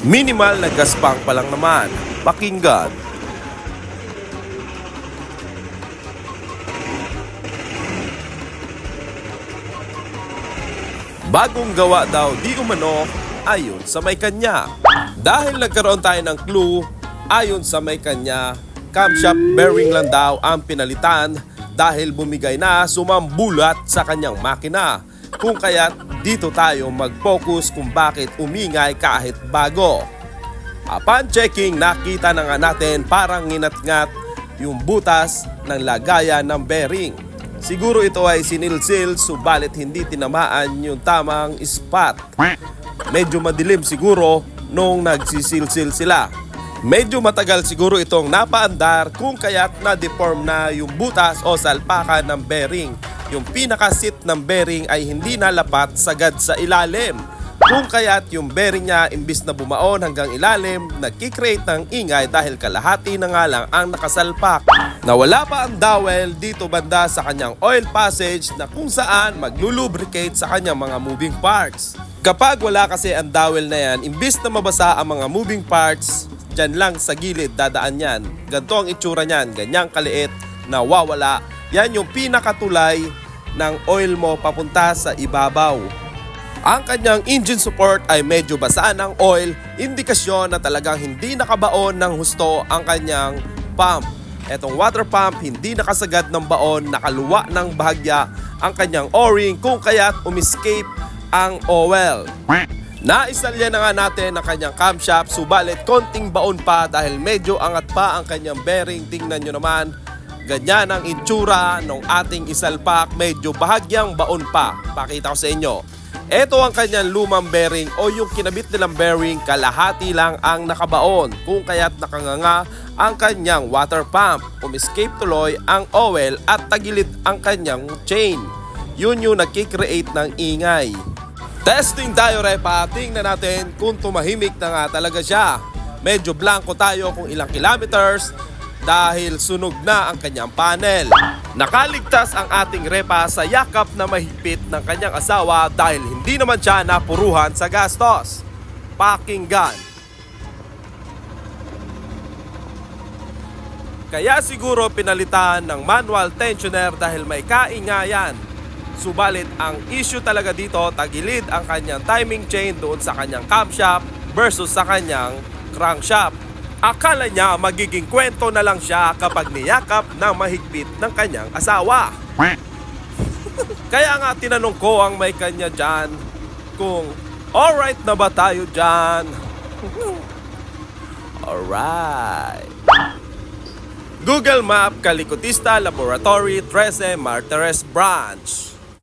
Minimal na gaspang pa lang naman. Pakinggan. Bagong gawa daw di umano ayon sa may kanya. Dahil nagkaroon tayo ng clue ayon sa may kanya, camshaft bearing lang daw ang pinalitan dahil bumigay na sumambulat sa kanyang makina. Kung kaya't dito tayo mag-focus kung bakit umingay kahit bago. Upon checking, nakita na nga natin parang nginat-ngat yung butas ng lagayan ng bearing. Siguro ito ay sinilsil subalit hindi tinamaan yung tamang spot. Medyo madilim siguro nung nagsisilsil sila. Medyo matagal siguro itong napaandar kung kaya't na-deform na yung butas o salpakan ng bearing. Yung pinakasit ng bearing ay hindi nalapat sagad sa ilalim. Kung kaya't yung bearing niya imbis na bumaon hanggang ilalim, nagkikreate ng ingay dahil kalahati na nga lang ang nakasalpak. Nawala pa ang dowel dito banda sa kanyang oil passage na kung saan maglulubricate sa kanyang mga moving parts. Kapag wala kasi ang dowel na yan, imbis na mabasa ang mga moving parts, dyan lang sa gilid dadaan yan. Ganito ang itsura niyan, ganyang kaliit na wawala. Yan yung pinakatulay ng oil mo papunta sa ibabaw. Ang kanyang engine support ay medyo basa ng oil, indikasyon na talagang hindi nakabaon ng husto ang kanyang pump. Etong water pump hindi nakasagad ng baon, nakaluwa ng bahagya ang kanyang o-ring kung kaya't umiscape ang oil. Naisalya na nga natin ang kanyang camshaft subalit konting baon pa dahil medyo angat pa ang kanyang bearing. Tingnan nyo naman, ganyan ang itsura ng ating isalpak, medyo bahagyang baon pa. Pakita ko sa inyo. Ito ang kanyang lumang bearing o yung kinabit nilang bearing, kalahati lang ang nakabaon. Kung kaya't nakanganga ang kanyang water pump. Umiscape tuloy ang oil at tagilid ang kanyang chain. Yun yung nagkikreate ng ingay. Testing tayo repa, tingnan natin kung tumahimik na nga talaga siya. Medyo blanco tayo kung ilang kilometers dahil sunog na ang kanyang panel. Nakaligtas ang ating repa sa yakap na mahigpit ng kanyang asawa dahil hindi naman siya napuruhan sa gastos. Pakinggan. Kaya siguro pinalitan ng manual tensioner dahil may kaingayan. Subalit ang issue talaga dito, tagilid ang kanyang timing chain doon sa kanyang camshaft versus sa kanyang crankshaft. Akala niya magiging kwento na lang siya kapag niyakap ng mahigpit ng kanyang asawa. Kaya nga tinanong ko ang may kanya dyan kung alright na ba tayo dyan? alright. Google Map Kalikutista Laboratory 13 Martires Branch.